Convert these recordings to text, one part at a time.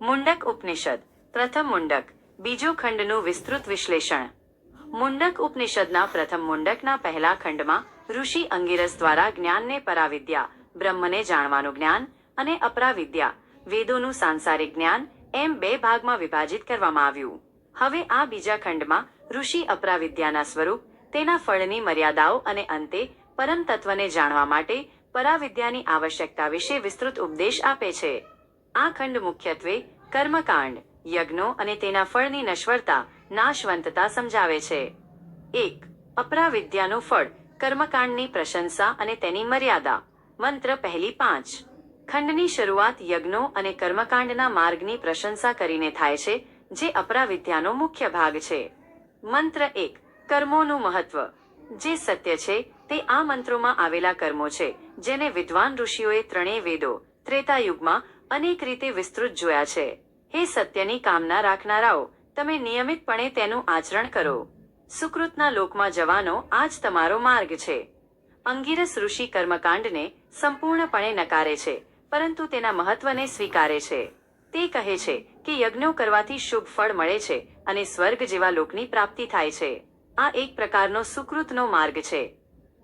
મુંડક ઉપનિષદ. પ્રથમ મુંડક. બીજો ખંડનું વિસ્તૃત વિશ્લેષણ. મુંડક ઉપનિષદના પ્રથમ મુંડકના પહેલા ખંડમાં ઋષિ અંગિરસ દ્વારા જ્ઞાનને પરાવિદ્યા, બ્રહ્મને જાણવાનું જ્ઞાન અને અપરાવિદ્યા, વેદોનું સાંસારિક જ્ઞાન એમ બે ભાગમાં વિભાજિત કરવામાં આવ્યું. હવે આ બીજા ખંડમાં ઋષિ અપરાવિદ્યાના સ્વરૂપ, તેના ફળની મર્યાદાઓ અને અંતે પરમ તત્વને જાણવા માટે પરાવિદ્યાની આવશ્યકતા વિશે વિસ્તૃત ઉપદેશ આપે છે. આ ખંડ મુખ્યત્વે કર્મકાંડ, યજ્ઞો અને તેના ફળની નશ્વરતા, નાશવંતતા સમજાવે છે. એક, અપરાવિદ્યાનું ફળ, કર્મકાંડની પ્રશંસા અને તેની મર્યાદા. મંત્ર પહેલી પાંચ. ખંડની શરૂઆત યજ્ઞો અને કર્મકાંડના માર્ગની પ્રશંસા કરીને થાય છે, જે અપરાવિદ્યાનો મુખ્ય ભાગ છે. મંત્ર એક, કર્મોનું મહત્વ. જે સત્ય છે, તે આ મંત્રોમાં આવેલા કર્મો છે, જેને વિદ્વાન ઋષિઓએ ત્રણેય વેદો ત્રેતા યુગમાં અનેક રીતે વિસ્તૃત જોયા છે. હે સત્યની કામના રાખનારાઓ, તમે નિયમિતપણે તેનું આચરણ કરો. સુકૃતના લોકમાં જવાનો આ જ તમારો માર્ગ છે. અંગિરસ ઋષિ કર્મકાંડને સંપૂર્ણપણે નકારે છે, પરંતુ તેના મહત્વને સ્વીકારે છે. તે કહે છે કે યજ્ઞો કરવાથી શુભ ફળ મળે છે અને સ્વર્ગ જેવા લોકની પ્રાપ્તિ થાય છે. આ એક પ્રકારનો સુકૃતનો માર્ગ છે.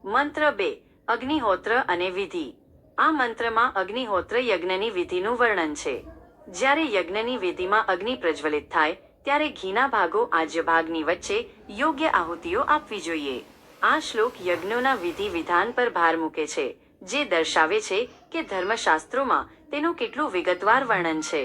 મંત્ર બે, અગ્નિહોત્ર અને વિધિ. આ મંત્રમાં અગ્નિહોત્ર યજ્ઞની વિધિનું વર્ણન છે. જ્યારે યજ્ઞની વિધિમાં અગ્નિ પ્રજ્વલિત થાય, ત્યારે ઘીના ભાગો આજ્ય ભાગની વચ્ચે યોગ્ય આહુતિઓ આપવી જોઈએ. આ શ્લોક યજ્ઞોના વિધિ વિધાન પર ભાર મૂકે છે, જે દર્શાવે છે કે ધર્મશાસ્ત્રોમાં તેનું કેટલું વિગતવાર વર્ણન છે.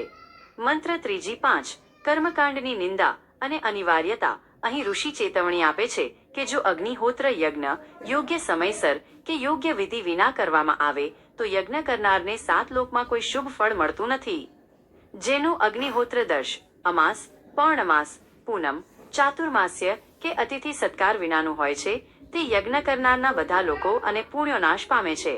મંત્ર ત્રીજી પાંચ, કર્મકાંડની નિંદા અને અનિવાર્યતા અહીં ઋષિ ચેતવણી આપે છે કે જો અગ્નિહોત્ર યજ્ઞ યોગ્ય સમયસર કે યોગ્ય વિધિ વિના કરવામાં આવે તો યજ્ઞ કરનારને સાત લોકમાં કોઈ શુભ ફળ મળતું નથી. જેનું અગ્નિહોત્ર દર્શ, અમાસ, પૌર્ણમાસ, પૂનમ, ચાતુર્માસ્ય કે અતિથિ સત્કાર વિનાનું હોય છે, તે યજ્ઞ કરનારના બધા લોકો અને પુણ્યો નાશ પામે છે.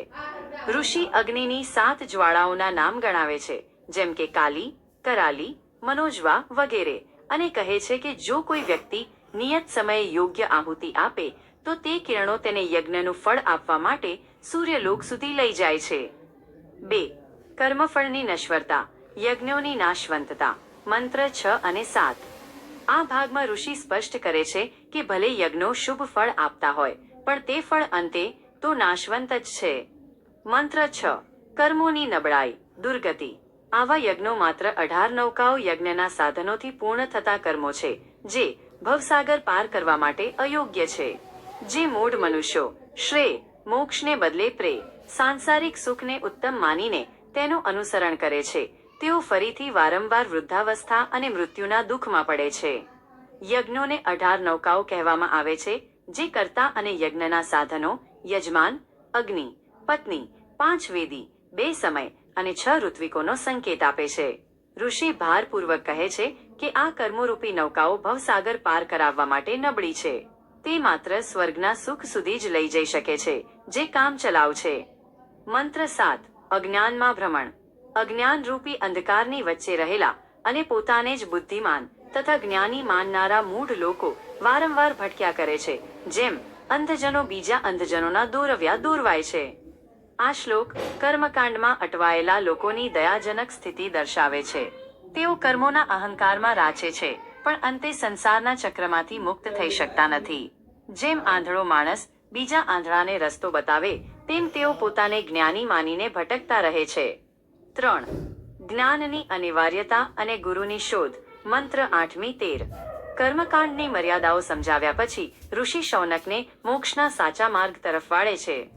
ઋષિ અગ્નિની સાત જ્વાળાઓના નામ ગણાવે છે, જેમ કે કાલી, કરાલી, મનોજવા વગેરે, અને કહે છે કે જો કોઈ વ્યક્તિ નિયત સમયે યોગ્ય આહુતિ આપે, તો તે કિરણો તેને યજ્ઞનું ફળ આપવા માટે સૂર્યલોક સુધી લઈ જાય છે. બે, કર્મફળની નશ્વરતા, યજ્ઞોની નાશવંતતા, મંત્ર છ અને સાત. આ ભાગમાં ઋષિ સ્પષ્ટ કરે છે કે ભલે યજ્ઞો શુભ ફળ આપતા હોય, પણ તે ફળ અંતે તો નાશવંત જ છે. મંત્ર છ, કર્મોની નબળાઈ, દુર્ગતિ. આવા યજ્ઞો માત્ર અઢાર નૌકાઓ યજ્ઞના સાધનોથી પૂર્ણ થતા કર્મો છે, જે ભવસાગર પાર કરવા માટે અયોગ્ય છે. જે મૂઢ મનુષ્યો, શ્રેય મોક્ષને બદલે પ્રે સાંસારિક સુખને ઉત્તમ માનીને તેનું અનુસરણ કરે છે. તેઓ ફરીથી વારંવાર વૃદ્ધાવસ્થા અને મૃત્યુના દુઃખમાં પડે છે. યજ્ઞોને અઢાર નૌકાઓ કહેવામાં આવે છે, જે કર્તા અને યજ્ઞના સાધનો, યજમાન, અગ્નિ, પત્ની, પાંચ વેદી, બે સમય અને છ ઋત્વિકોનો સંકેત આપે છે. ઋષિ ભારપૂર્વક કહે છે કે આ કર્મોરૂપી નૌકાઓ ભવસાગર પાર કરાવવા માટે નબળી છે. તે માત્ર સ્વર્ગના સુખ સુધી જ લઈ જઈ શકે છે, જે કામ ચલાવ છે. મંત્ર સાત, અજ્ઞાનમાં ભ્રમણ. અજ્ઞાન રૂપી અંધકારની વચ્ચે રહેલા અને પોતાને જ બુદ્ધિમાન તથા જ્ઞાની માનનારા મૂઢ લોકો વારંવાર ભટક્યા કરે છે, જેમ અંધજનો બીજા અંધજનોના દોરવ્યા દોરવાય છે. આ શ્લોક કર્મકાંડમાં અટવાયેલા લોકોની દયાજનક સ્થિતિ દર્શાવે છે. તેઓ કર્મોના અહંકારમાં રાચે છે પણ અંતે સંસારના ચક્રમાંથી મુક્ત થઈ શકતા નથી. જેમ આંધળો માણસ બીજા આંધળાને રસ્તો બતાવે, તેમ તેઓ પોતાને જ્ઞાની માનીને ભટકતા રહે છે. ત્રણ. જ્ઞાનની અનિવાર્યતા અને ગુરુની શોધ. મંત્ર આઠમી તેર. કર્મકાંડની મર્યાદાઓ સમજાવ્યા પછી ઋષિ શૌનકને મોક્ષના સાચા માર્ગ તરફ વાળે છે.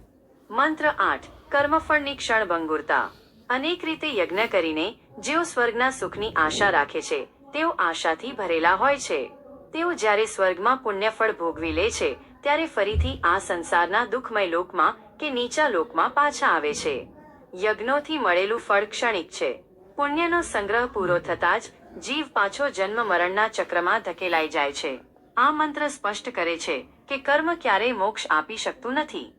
મંત્ર આઠ. કર્મફળની ક્ષણ ભંગુરતા અનેક રીતે યજ્ઞ કરીને જેઓ સ્વર્ગના સુખની આશા રાખે છે તેઓ આશાથી ભરેલા હોય છે. તેઓ જ્યારે સ્વર્ગમાં પુણ્યફળ ભોગવી લે છે, ત્યારે ફરીથી આ સંસારના દુઃખમય લોકમાં કે નીચા લોકમાં પાછા આવે છે. યજ્ઞોથી મળેલું ફળ ક્ષણિક છે. પુણ્યનો સંગ્રહ પૂરો થતાં જ જીવ પાછો જન્મ મરણના ચક્રમાં ધકેલાઈ જાય છે. આ મંત્ર સ્પષ્ટ કરે છે કે કર્મ ક્યારેય મોક્ષ આપી શકતું નથી.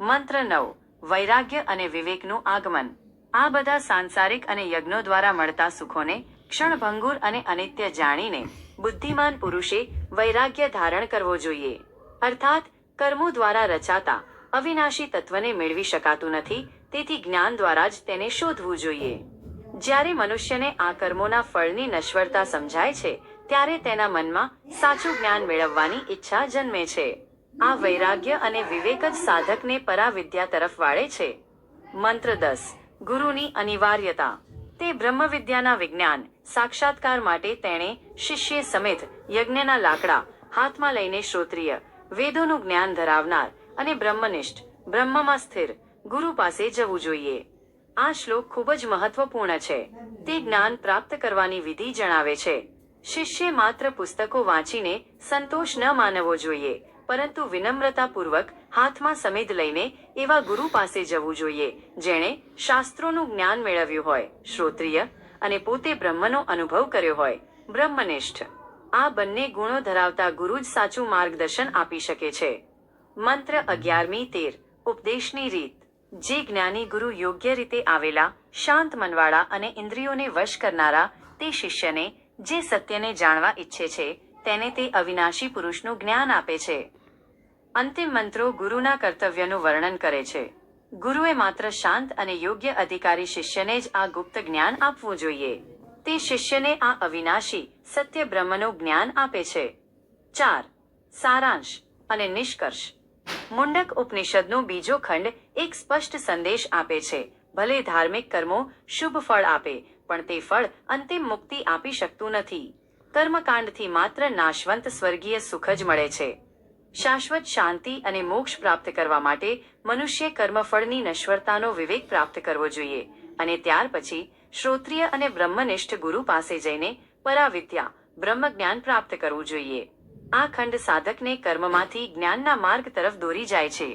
મંત્ર નવ, વૈરાગ્ય અને વિવેકનું આગમન. આ બધા સાંસારિક અને યજ્ઞો દ્વારા મળતા સુખોને ક્ષણભંગુર અને અનિત્ય જાણીને બુદ્ધિમાન પુરુષે વૈરાગ્ય ધારણ કરવો જોઈએ. અર્થાત, કર્મો દ્વારા રચાતા અવિનાશી તત્વને મેળવી શકાતું નથી, તેથી જ્ઞાન દ્વારા જ તેને શોધવું જોઈએ. જ્યારે મનુષ્યને આ કર્મોના ફળની નશ્વરતા સમજાય છે, ત્યારે તેના મનમાં સાચું જ્ઞાન મેળવવાની ઈચ્છા જન્મે છે. આ વૈરાગ્ય અને વિવેક જ સાધકને પરાવિદ્યા તરફ વાળે છે. મંત્ર દસ, ગુરુની અનિવાર્યતા. તે બ્રહ્મવિદ્યાના વિજ્ઞાન, સાક્ષાત્કાર માટે તેણે શિષ્ય સમેત યજ્ઞના લાકડા હાથમાં લઈને શ્રોત્રિય, વેદોનું જ્ઞાન ધરાવનાર અને બ્રહ્મનિષ્ઠ, બ્રહ્મમાં સ્થિર, ગુરુ પાસે જવું જોઈએ. આ શ્લોક ખૂબ જ મહત્વપૂર્ણ છે. તે જ્ઞાન પ્રાપ્ત કરવાની વિધિ જણાવે છે. શિષ્ય માત્ર પુસ્તકો વાંચીને સંતોષ ન માનવો જોઈએ પરંતુ વિનમ્રતાપૂર્વક હાથમાં સમેદ લઈને એવા ગુરુ પાસે જવું જોઈએ, જેણે શાસ્ત્રોનું જ્ઞાન મેળવ્યું હોય, શ્રોત્રિય અને પોતે બ્રહ્મનો અનુભવ કર્યો હોય, બ્રહ્મનિષ્ઠ. આ બંને ગુણો ધરાવતા ગુરુ જ સાચું માર્ગદર્શન આપી શકે છે. મંત્ર અગિયારમી તેર, ઉપદેશની રીત. જે જ્ઞાની ગુરુ યોગ્ય રીતે આવેલા, શાંત મનવાળા અને ઇન્દ્રિયોને વશ કરનારા તે શિષ્યને જે સત્યને જાણવા ઈચ્છે છે, તેને તે અવિનાશી પુરુષનું જ્ઞાન આપે છે. અંતિમ મંત્રો ગુરુના કર્તવ્યનું વર્ણન કરે છે. ગુરુએ માત્ર શાંત અને યોગ્ય અધિકારી શિષ્યને જ આ ગુપ્ત જ્ઞાન આપવું જોઈએ. તે શિષ્યને આ અવિનાશી, સત્ય બ્રહ્મનું જ્ઞાન આપે છે. ચાર, સારાંશ અને નિષ્કર્ષ. મુંડક ઉપનિષદનો બીજો ખંડ એક સ્પષ્ટ સંદેશ આપે છે. ભલે ધાર્મિક કર્મો શુભ ફળ આપે, પણ તે ફળ અંતિમ મુક્તિ આપી શકતું નથી. કર્મકાંડથી માત્ર નાશવંત સ્વર્ગીય સુખ જ મળે છે. શાશ્વત શાંતિ અને મોક્ષ પ્રાપ્ત કરવા માટે મનુષ્ય કર્મફળની નશ્વરતાનો વિવેક પ્રાપ્ત કરવો જોઈએ અને ત્યાર પછી શ્રોત્રિય અને બ્રહ્મનિષ્ઠ ગુરુ પાસે જઈને પરાવિદ્યા બ્રહ્મ જ્ઞાન પ્રાપ્ત કરવું જોઈએ. આ ખંડ સાધકને કર્મમાંથી જ્ઞાનના માર્ગ તરફ દોરી જાય છે.